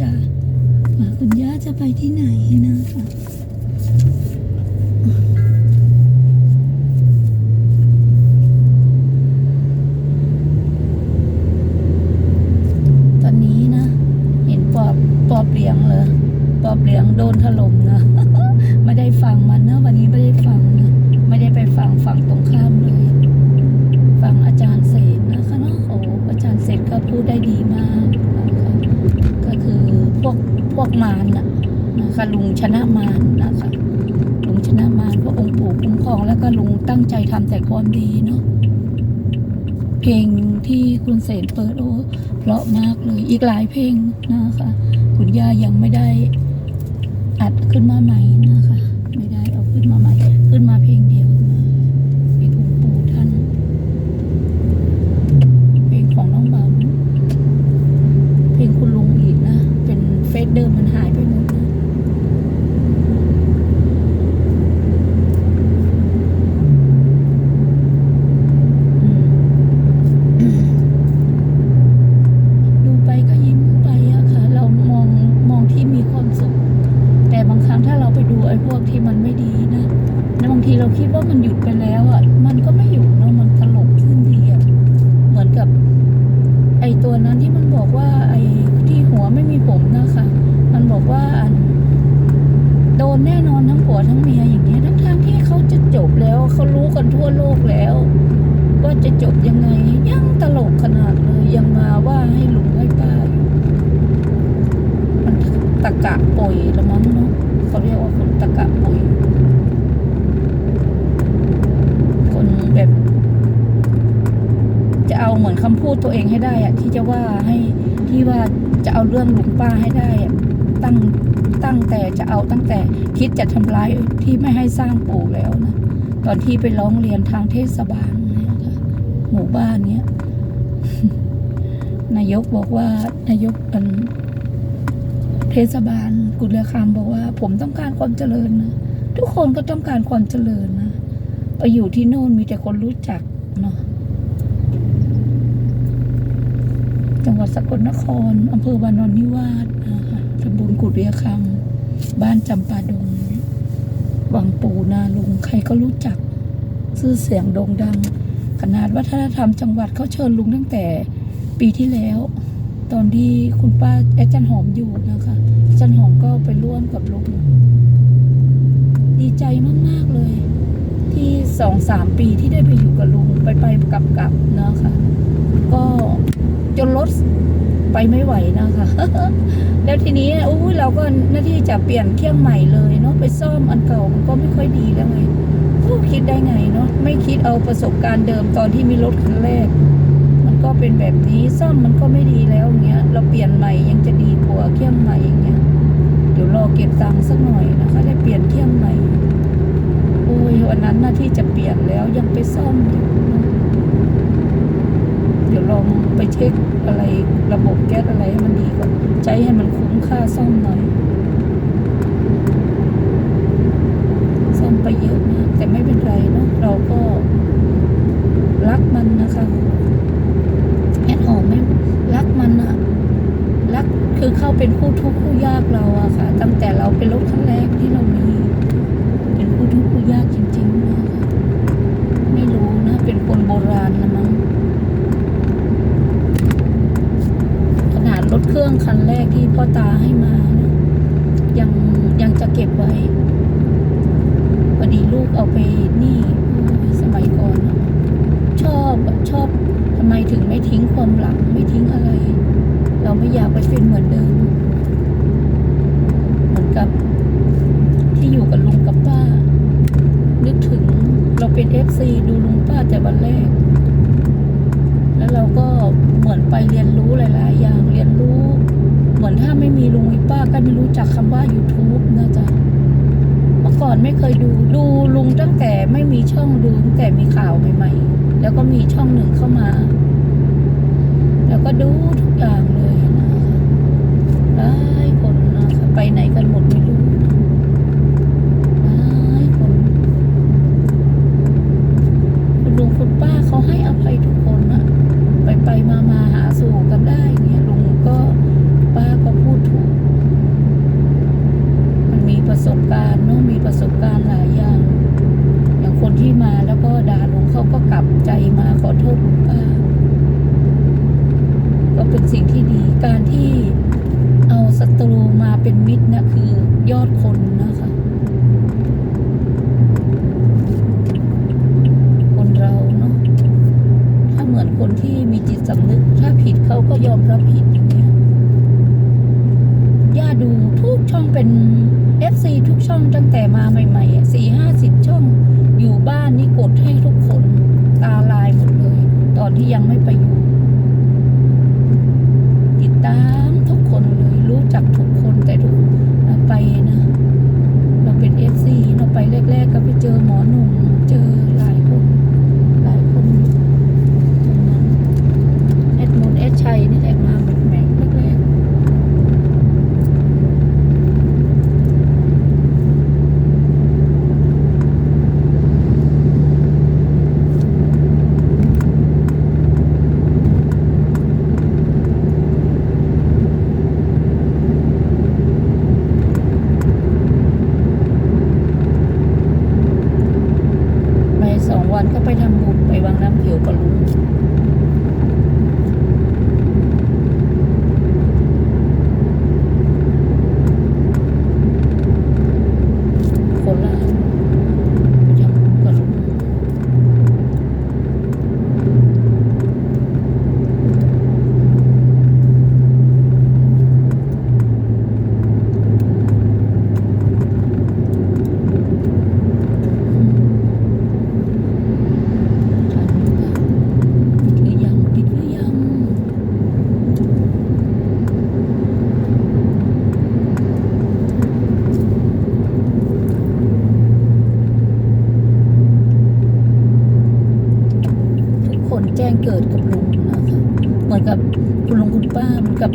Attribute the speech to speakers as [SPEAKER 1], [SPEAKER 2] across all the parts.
[SPEAKER 1] จ๊ะว่าคุณย่าจะไปที่ไหนนะคะตอนนี้นะ เห็นปอบปอบเหลียงเลยปอบเหลียงโดนถล่มนะไม่ได้ฟังมันนะ วันนี้ไม่ได้ฟังนะไม่ได้ไปฟังฝั่งตรงข้ามเลย ฟังอาจารย์เศษนะคะเนาะโอ้อาจารย์เศษก็พูดได้ดีมากนะคะก็คือพ วกพวกมารนะนะคะลุงชนะมารนะคะลุงชนะมารพระองค์ปู่คุ้มครองแล้วก็ลุงตั้งใจทำแต่ความดีเนาะเพลงที่คุณเสนเปิดโอ้เพราะมากเลยอีกหลายเพลงนะคะ คุณย่ายังไม่ได้อัดขึ้นมาใหม่นะคะ ไม่ได้เอาขึ้นมาใหม่ ขึ้นมาเพลงเดียวนะเพลงของปู่ท่าน เพลงของน้องเบาเพลงคุณลุงอีกนะ เป็นเฟ ซเดิมมันหายไปหมดนะอืมดูไปก็ยิ้มไปอะค่ะเรามองมองที่มีความสุขแต่บางครั้งถ้าเราไปดูไอ้พวกที่มันไม่ดีนะแล้วบางทีเราคิดว่ามันหยุดไปแล้วอะมันก็ไม่หยุดเนาะมันตลกขึ้นดีอะเหมือนกับไอ้ตัวนั้นที่มันบอกว่าไอ้ที่หัวไม่มีผมนะคะมันบอก ว่าโดนแน่นอนทั้งผัวทั้งเมียอย่างเงี้ยทั้งทางๆที่เขาจะจบแล้วเขารู้กันทั่วโลกแล้วว่าจะจบยังไงยังตลกขนาดเลยยังมาว่าให้ลุงให้ป้าอยู่มันตะกะป่อยละมั้งเนาะเขาเรียกว่าคนตะกะป่อยคนแบบ จะเอาเหมือนคำพูดตัวเองให้ได้อะที่จะว่าให้ที่ว่าจะเอาเรื่องลุงป้าให้ได้อะ ตั้งตั้งแต่จะเอาตั้งแต่คิดจะทำร้ายที่ไม่ให้สร้างปู่แล้วนะตอนที่ไปร้องเรียนทางเทศบาลเนี่ยค่ะหมู่บ้านเนี้ยนายกบอกว่านายกเป็นเทศบาลกุลคามบอกว่า ผมต้องการความเจริญนะทุกคนก็ต้องการความเจริญนะไปอยู่ที่โน่นมีแต่คนรู้จักเนาะจังหวัดสกลนครอำเภอบานอนนิวาสนะ คะตำบลกุฎเรียคำบ้านจำปาดง วังปูนาลุง ใครก็รู้จัก ชื่อเสียงโด่งดัง ขนาดวัฒนธรรมจังหวัดเขาเชิญลุงตั้งแต่ปีที่แล้ว ตอนที่คุณป้าแอจันหอมอยู่นะคะจันหอมก็ไปร่วมกับลุง ดีใจมาก ๆ เลย ที่สองสามปีที่ได้ไปอยู่กับลุง ไปไปกลับกลับๆนะคะ ก็จนรถไปไม่ไหวนะคะแล้วทีนี้อุ้ยเราก็หน้าที่จะเปลี่ยนเครื่องใหม่เลยเนาะไปซ่อมอันเก่ามันก็ไม่ค่อยดีแล้วไงผู้คิดได้ไงเนาะไม่คิดเอาประสบการณ์เดิมตอนที่มีรถคันแรก มันก็เป็นแบบนี้ซ่อมมันก็ไม่ดีแล้วอย่างเงี้ย เราเปลี่ยนใหม่ยังจะดีกว่าเครื่องใหม่อย่างเงี้ยเดี๋ยวรอเก็บตังค์สักหน่อยนะคะได้เปลี่ยนเครื่องใหม่โอ้ยวันนั้นหน้าที่จะเปลี่ยนแล้วยังไปซ่อมอยู่ เดี๋ยวลองไปเช็คอะไรระบบแก๊สอะไรให้มันดีก่อนใช้ให้มันคุ้มค่าซ่อมหน่อย ซ่อมไปเยอะมากแต่ไม่เป็นไรเนาะเราก็รักมันนะคะแอดหอมไม่รักมันอะรักคือเข้าเป็นคู่ทุกข์คู่ยากเราอะค่ะ ตั้งแต่เราเป็นรถคันแรกที่เรามี เป็นคู่ทุกข์คู่ยากจริงๆนะคะไม่รู้นะเป็นคนโบราณละมั้งขนาดรถเครื่องคันแรกที่พ่อตาให้มานะยังยังจะเก็บไว้ พอดีลูกเอาไปนี่สมัยก่อนชอบชอบทำไมถึงไม่ทิ้งความหลังไม่ทิ้งอะไร เราไม่อยากไปเป็นเหมือนเดิมเหมือนกับที่อยู่กับลุงกับป้า นึกถึงเราเป็นเอฟซีดูลุงป้าแต่วันแรก แล้วเราก็เหมือนไปเรียนรู้หลาย ๆ อย่างเรียนรู้ เหมือนถ้าไม่มีลุงมีป้าก็ไม่รู้จักคำว่า YouTube นะจ๊ะ ก่อนไม่เคยดูดูลุงตั้งแต่ไม่มีช่องดูตั้งแต่มีข่าวใหม่ๆ แล้วก็มีช่องหนึ่งเข้ามา แล้วก็ดูทุกอย่างเลยนะหลายคนนะไปไหนกันหมดไม่รู้ เป็นสิ่งที่ดี การที่เอาศัตรูมาเป็นมิตรนะคือยอดคนนะคะ คนเราเนาะถ้าเหมือนคนที่มีจิตสำนึก ถ้าผิดเขาก็ยอมรับผิดอย่างเงี้ยย่าดูทุกช่องเป็น FC ทุกช่องตั้งแต่มาใหม่ๆสี่ห้าสิบช่องอยู่บ้านนี่กดให้ทุกคน ตาลายหมดเลย ตอนที่ยังไม่ไปอยู่ ไปเจอหมอหนุ่ม เจอหลายคน หลายคนอยู่ตรงนั้นแอดมนแอดชัยนี่แหละมาแบบแหม่แรกๆไปส อนก็ไปทำบุญไปวางน้ำเขียวกับลุงโคราชไปทำบุญกับลุง ทันหรือเปล่าปิดหรือยังปิดหรือยังทุกคนแจ้ งเกิดกับลุงนะคะเหมือนกับคุณลุงคุณป้าเหมือนกับ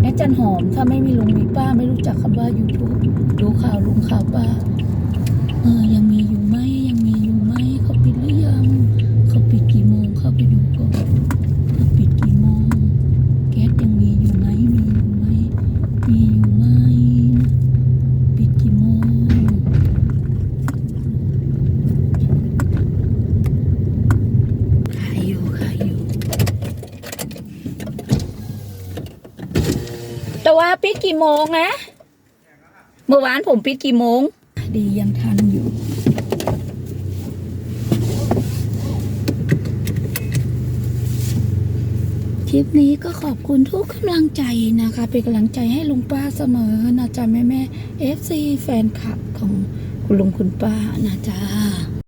[SPEAKER 1] แอดจันหอม ถ้าไม่มีลุงมีป้าไม่รู้จักคำว่า YouTube ดูข่าวลุงข่าวป้า เออยังมีอยู่ไหมยังมีอยู่ไหมเขาปิดหรือยัง เขาปิดกี่โมงเข้าไปดูก่อนเขาปิดกี่โมง แก๊สยังมีอยู่ไหมมีอยู่ไหมมีอยู่ไหมปิดกี่โมงขายอยู่ขายอยู่ แต่ว่า ปิดกี่โมงนะ เมื่อวานผมปิดกี่โมง ดียังทันอยู่ คลิปนี้ก็ขอบคุณทุกกำลังใจนะคะ เป็นกำลังใจให้ลุงป้าเสมอนะจ๊ะแม่แม่เอฟซีแฟนคลับของคุณลุงคุณป้านะจ๊ะ